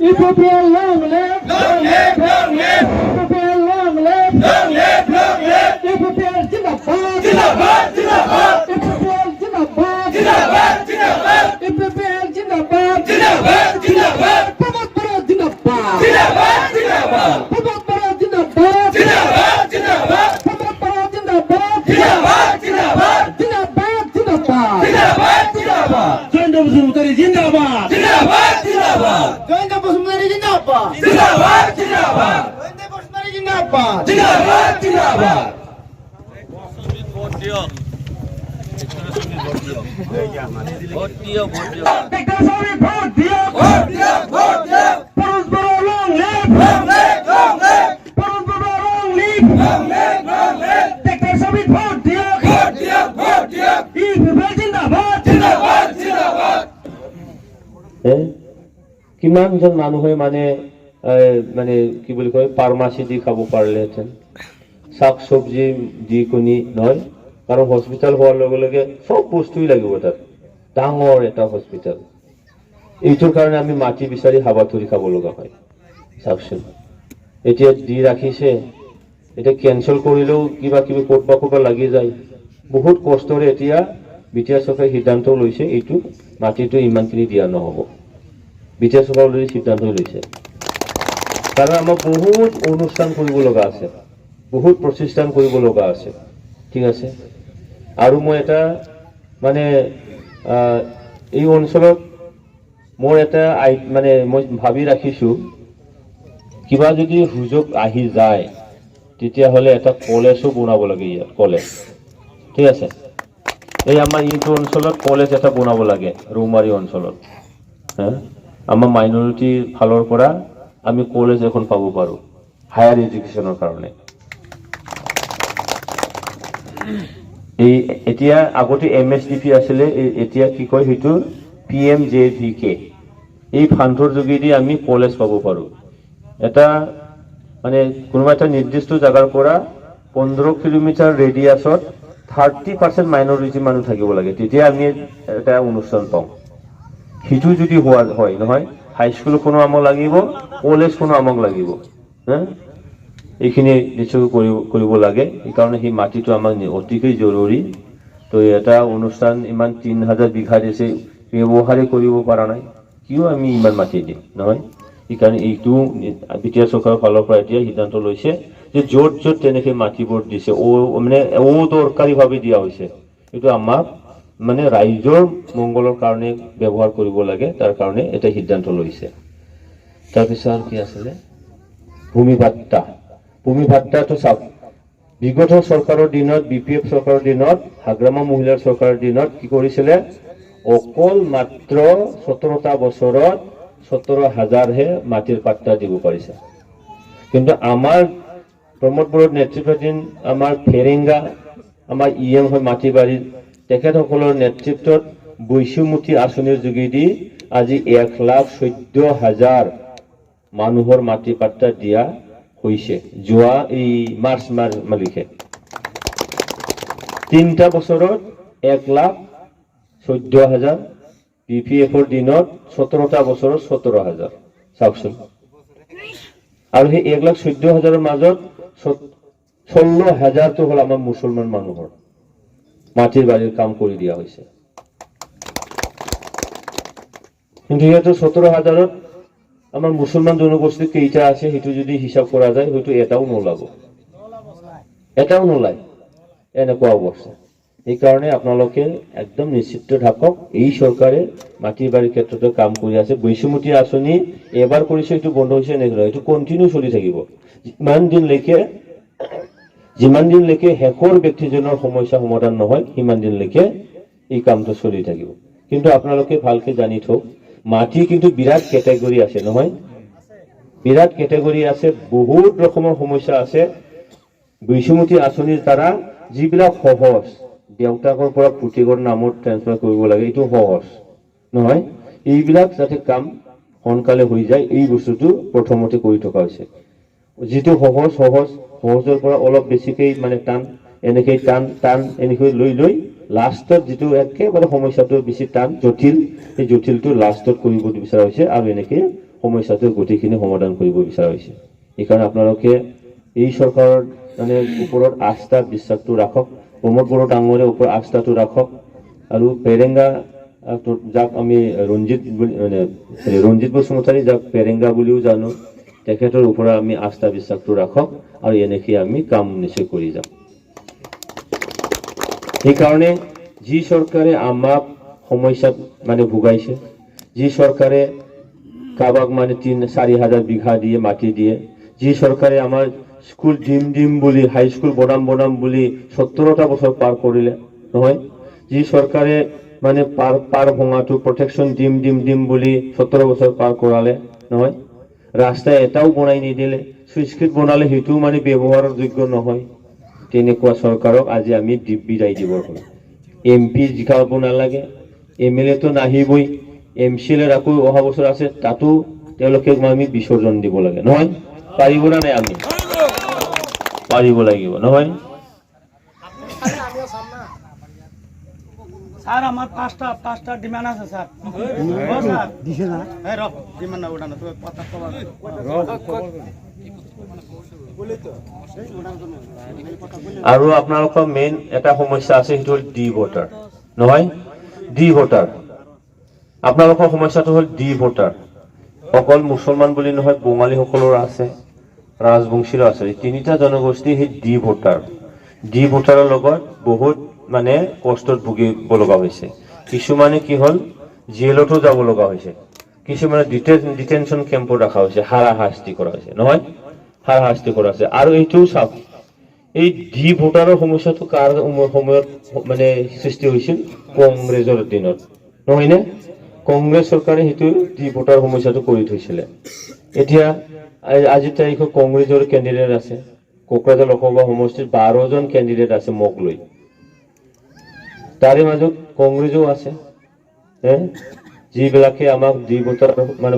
ဒီပပလောင်းလေလုံးလေလုံးလေပပလောင်းလေလုံးလေ জিন্দাবাদ, জিন্দাবাদ। এ? কিমানজন মানুহে মানে মানে কি বুলি কয় ফাৰ্মাচী দি খাব পাৰিলেহেঁতেন শাক চব্জি যিকোনি নহয় কাৰণ হস্পিটেল হোৱাৰ লগে লগে চব বস্তুৱেই লাগিব তাত ডাঙৰ এটা হস্পিটেল এইটোৰ কাৰণে আমি মাটি বিচাৰি হাবাথুৰি খাব লগা হয় চাওকচোন এতিয়া দি ৰাখিছে এতিয়া কেঞ্চেল কৰিলেও কিবা কিবি ক'ৰবাত ক'ৰবাত লাগি যায়। বহুত কষ্টৰে এতিয়া বি টি আৰ চৰকাৰে সিদ্ধান্ত লৈছে, এইটো মাটিটো ইমানখিনি দিয়া নহ'ব। বি টি আৰ চৰকাৰে অলৰেডি সিদ্ধান্ত লৈছে। কাৰণ আমাৰ বহুত অনুষ্ঠান কৰিব লগা আছে। বহুত প্ৰতিষ্ঠান কৰিব লগা আছে। ঠিক আছে? আৰু মই এটা মানে এই অঞ্চলত মোৰ এটা আই মানে মই ভাবি ৰাখিছোঁ, কিবা যদি সুযোগ আহি যায়, তেতিয়াহ'লে এটা কলেজো বনাব লাগে ইয়াত, কলেজ। ঠিক আছে? এই আমাৰ এইটো অঞ্চলত কলেজ এটা বনাব লাগে, ৰৌমাৰী অঞ্চলত? আমাৰ মাইনৰিটিৰ ফালৰ পৰা আমি কলেজ এখন পাব পাৰোঁ হায়াৰ এডুকেশ্যনৰ কাৰণে এই, এতিয়া আগতে এম এছ ডি পি আছিলে এতিয়া কি কয় সেইটো P M J V K এই ফাণ্ডৰ যোগেদি আমি কলেজ পাব পাৰোঁ। এটা মানে কোনোবা এটা নিৰ্দিষ্ট জেগাৰ পৰা পোন্ধৰ কিলোমিটাৰ ৰেডিয়াছত থাৰ্টি পাৰ্চেণ্ট মাইনৰিটি মানুহ থাকিব লাগে। তেতিয়া আমি এটা অনুষ্ঠান পাওঁ। সিটো যদি হোৱা, হয়, নহয়? হাইস্কুলখনো আমাক লাগিব কলেজখনো আমাক লাগিব, হা? এইখিনি নিশ্চয় কৰিব কৰিব লাগে। সেইকাৰণে সেই মাটিটো আমাক অতিকৈ জৰুৰী। তো এটা অনুষ্ঠান ইমান তিনি হাজাৰ বিঘা দিছে ব্যৱহাৰেই কৰিব পৰা নাই। কিয় আমি ইমান মাটি দিম, নহয়? সেইকাৰণে এইটো বি টি আৰ চৰকাৰৰ ফালৰ পৰা এতিয়া সিদ্ধান্ত লৈছে যে য'ত য'ত তেনেকৈ মাটিবোৰ দিছে, অ মানে অদৰকাৰীভাৱে দিয়া হৈছে। এইটো আমাক মানে ৰাইজৰ মংগলৰ কাৰণে ব্যৱহাৰ কৰিব লাগে, তাৰ কাৰণে এটা সিদ্ধান্ত লৈছে। তাৰপিছত কি আছিলে? ভূমি ভাত্তা ভূমি ভাত্তাটো চাওক, বিগত চৰকাৰৰ দিনত বি পি এফ চৰকাৰৰ দিনত, হাগ্ৰামা মহিলাৰ চৰকাৰৰ দিনত কি কৰিছিলে? অকল মাত্ৰ সোতৰটা বছৰত সোতৰ হাজাৰহে মাটিৰ পাত্তা দিব পাৰিছে। কিন্তু আমাৰ প্ৰমোদ বড়োৰ নেতৃত্বাধীন আমাৰ ফেৰেংগা, আমাৰ ই এম হয় মাটিবাৰীৰ তেখেতসকলৰ নেতৃত্বত বৈশ্যমুঠি আঁচনিৰ যোগেদি আজি এক লাখ চৈধ্য হাজাৰ মানুহৰ মাটি পাত্তা দিয়া হৈছে। যোৱা এই মাৰ্চ মাহ মালিকে। তিনিটা বছৰত এক লাখ চৈধ্য হাজাৰ পি পি এফৰ দিনত সোতৰটা বছৰত সোতৰ হাজাৰ। চাওকচোন। আৰু সেই এক লাখ চৈধ্য হাজাৰৰ মাজত ষোল্ল হাজাৰটো হ'ল আমাৰ মুছলমান মানুহৰ। মাটিৰ বাৰীৰ কাম কৰি দিয়া হৈছে কিন্তু সিহঁতৰ সোতৰ হাজাৰত আমাৰ মুছলমান জনগোষ্ঠী কেইটা আছে, সেইটো যদি হিচাপ কৰা যায়, হয়তো এটাও নোলাব। এটাও নোলায়। এনেকুৱা অৱস্থা। সেইকাৰণে আপোনালোকে একদম নিশ্চিত থাকক, এই চৰকাৰে মাটি বাৰীৰ ক্ষেত্ৰতো কাম কৰি আছে। বৈশ্যমতী আঁচনি এবাৰ কৰিছে, এইটো বন্ধ হৈছে নহয় এইটো কণ্টিনিউ চলি থাকিব। যিমান দিনলৈকে যিমান দিনলৈকে শেষৰ ব্যক্তিজনৰ সমস্যা সমাধান নহয়, সিমান দিনলৈকে এই কামটো চলি থাকিব। কিন্তু আপোনালোকে ভালকে জানি থওক, মাটি কিন্তু বিৰাট কেটেগৰী আছে, নহয়? বিৰাট কেটেগৰী আছে, বহুত ৰকমৰ সমস্যা আছে। বৈশ্যমতী আঁচনিৰ দ্বাৰা যিবিলাক সহজ, দেউতাকৰ পৰা পুতেকৰ নামত ট্ৰেন্সফাৰ কৰিব লাগে, এইটো সহজ, নহয়? এইবিলাক যাতে কাম সোনকালে হৈ যায়, এই বস্তুটো প্ৰথমতে কৰি থকা হৈছে। যিটো সহজ সহজ, সহজৰ পৰা অলপ বেছিকৈ মানে টান এনেকৈ টান টান, এনেকৈ লৈ লৈ লাষ্টত যিটো একেবাৰে সমস্যাটো বেছি টান, জটিল, সেই জটিলটো লাষ্টত কৰিব বিচৰা হৈছে আৰু এনেকৈ সমস্যাটোৰ গোটেইখিনি সমাধান কৰিব বিচৰা হৈছে। সেইকাৰণে আপোনালোকে এই চৰকাৰৰ মানে ওপৰত আস্থা, বিশ্বাসটো ৰাখক, প্ৰমোদ বড়ো ডাঙৰীয়াৰ ওপৰত আস্থাটো ৰাখক আৰু পেৰেংগা যাক আমি ৰঞ্জিত বুলি মানে ৰঞ্জিত বসুমতাৰী যাক পেৰেংগা বুলিও জানো তেখেতৰ ওপৰত আমি আস্থা বিশ্বাসটো ৰাখক আৰু এনেকৈ আমি কাম নিশ্চয় কৰি যাম। সেইকাৰণে যি চৰকাৰে আমাক সমস্যাত মানে ভোগাইছে, যি চৰকাৰে কাৰোবাক মানে তিনি, চাৰি হাজাৰ বিঘা দিয়ে, মাটি দিয়ে, যি চৰকাৰে আমাৰ স্কুল দিম দিম বুলি হাইস্কুল বনাম বনাম বুলি সত্তৰটা বছৰ পাৰ কৰিলে, নহয়? যি চৰকাৰে মানে পাৰ পাৰ ভঙাটো প্ৰটেকশ্যন দিম দিম দিম বুলি সত্তৰ বছৰ পাৰ কৰালে, নহয়? ৰাস্তা এটাও বনাই নিদিলে চুইচ গেট বনালে সেইটো মানে ব্যৱহাৰৰ যোগ্য নহয়। তেনেকুৱা চৰকাৰক আজি আমি দি- বিদায় দিব পাৰোঁ। এম পি জিকাব নালাগে। এম এল এটো নাহিবই। এম চি এল আকৌ অহা বছৰ আছে, তাতো তেওঁলোকে আমি বিসৰ্জন দিব লাগে। নহয়? পাৰিবনে নাই আমি? পাৰিব লাগিব। নহয়? স্যার আমার পাঁচটা পাঁচটা ডিমান্ড আছে স্যার। স্যার। দিছে না? রক ডিমান্ড না কথা কবার। আৰু আপোনালোকৰ মেইন এটা সমস্যা আছে সেইটো হ'ল ডি ভোটাৰ নহয়? ডি ভোটাৰ আপোনালোকৰ সমস্যাটো হ'ল ডি ভোটাৰ অকল মুছলমান বুলি নহয় বঙালীসকলৰ আছে ৰাজবংশীৰো আছে। এই তিনিটা জনগোষ্ঠী সেই ডি ভোটাৰ ডি ভোটাৰৰ লগত বহুত মানে কষ্টত ভুগিব লগা কিছুমানে কি হ'ল? জেলতো যাব লগা হৈছে কিছুমানে ডিটেন ডিটেনশ্যন কেম্পত ৰখা হৈছে হাৰাশাস্তি কৰা হৈছে নহয়? হাৰাশাস্তি কৰা হৈছে আৰু এইটোও চাওক, এই ডি ভোটাৰৰ সমস্যাটো কাৰ সম- সময়ত মানে সৃষ্টি হৈছিল? কংগ্ৰেছৰ দিনত, নহয়নে? কংগ্ৰেছ চৰকাৰে সেইটো ডি ভোটাৰ সমস্যাটো কৰি থৈছিলে। এতিয়া আজিৰ তাৰিখত কংগ্ৰেছৰ কেণ্ডিডেট আছে। কোকৰাঝাৰ লোকসভা সমষ্টিত বাৰজন কেণ্ডিডেট আছে মোক লৈ। তাৰে মাজত কংগ্ৰেছো আছে হে যিবিলাকে আমাক ডি ভোটাৰ মানে